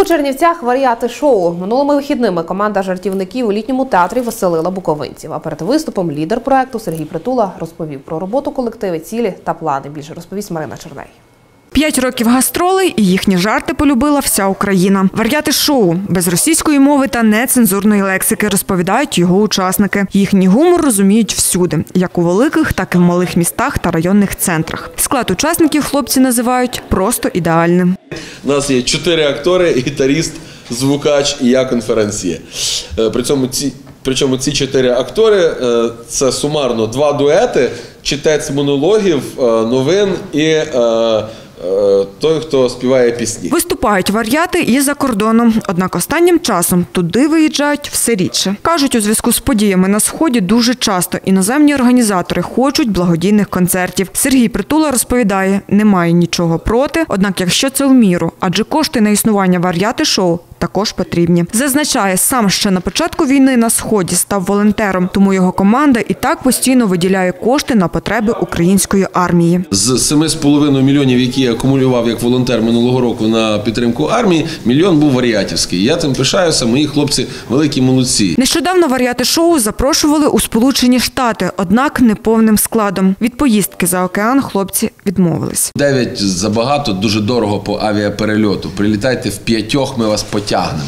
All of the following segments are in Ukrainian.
У Чернівцях варіати шоу. Минулими вихідними команда жартівників у літньому театрі веселила буковинців. А перед виступом лідер проекту Сергій Притула розповів про роботу колективи, цілі та плани. Більше розповість Марина Черней. П'ять років гастролей і їхні жарти полюбила вся Україна. Варіати шоу без російської мови та нецензурної лексики розповідають його учасники. Їхній гумор розуміють всюди, як у великих, так і в малих містах та районних центрах. Склад учасників хлопці називають просто ідеальним. У нас є чотири актори, гітаріст, звукач і я конференсьє. Е, При цьому ці, причому ці чотири актори е, це сумарно два дуети, читець монологів, е, новин і той, хто співає пісні. Виступають вар'яти і за кордоном. Однак останнім часом туди виїжджають все рідше. Кажуть, у зв'язку з подіями на сході дуже часто іноземні організатори хочуть благодійних концертів. Сергій Притула розповідає, немає нічого проти. Однак, якщо це в міру, адже кошти на існування варіати шоу. Також потрібні. Зазначає, сам ще на початку війни на сході став волонтером, тому його команда і так постійно виділяє кошти на потреби української армії. З 7,5 мільйонів, які я акумулював як волонтер минулого року на підтримку армії, мільйон був варіатівський. Я цим пишаюся. Мої хлопці великі молодці. Нещодавно варіати шоу запрошували у Сполучені Штати, однак не повним складом. Від поїздки за океан хлопці відмовились. Дев'ять забагато, дуже дорого по авіаперельоту. Прилітайте в п'ятьох, ми вас потягнемо. Jahren.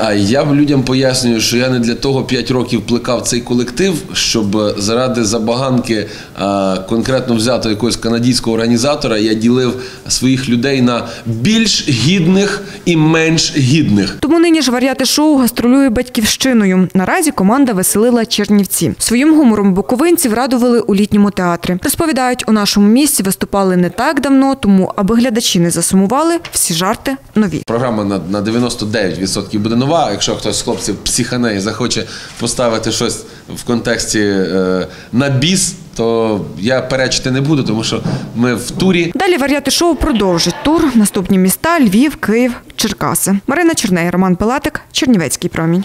А я б людям пояснюю, що я не для того 5 років плекав цей колектив, щоб е, заради забаганки е, конкретно взятого якогось канадського організатора я ділив своїх людей на більш гідних і менш гідних. Тому нині ж варіати шоу гастролює батьківщиною. Наразі команда веселила Чернівці. Своїм гумором буковинців радували у літньому театрі. Розповідають, у нашому місці виступали не так давно, тому аби глядачі не засумували, всі жарти нові. Програма на 99 5% буде нова. Якщо хтось з хлопців психане і захоче поставити щось в контексті е, на біс, то я перечити не буду, тому що ми в турі. Далі варіати шоу продовжить тур. Наступні міста Львів, Київ, Черкаси. Марина Черней, Роман Пилатик, Чернівецький промінь.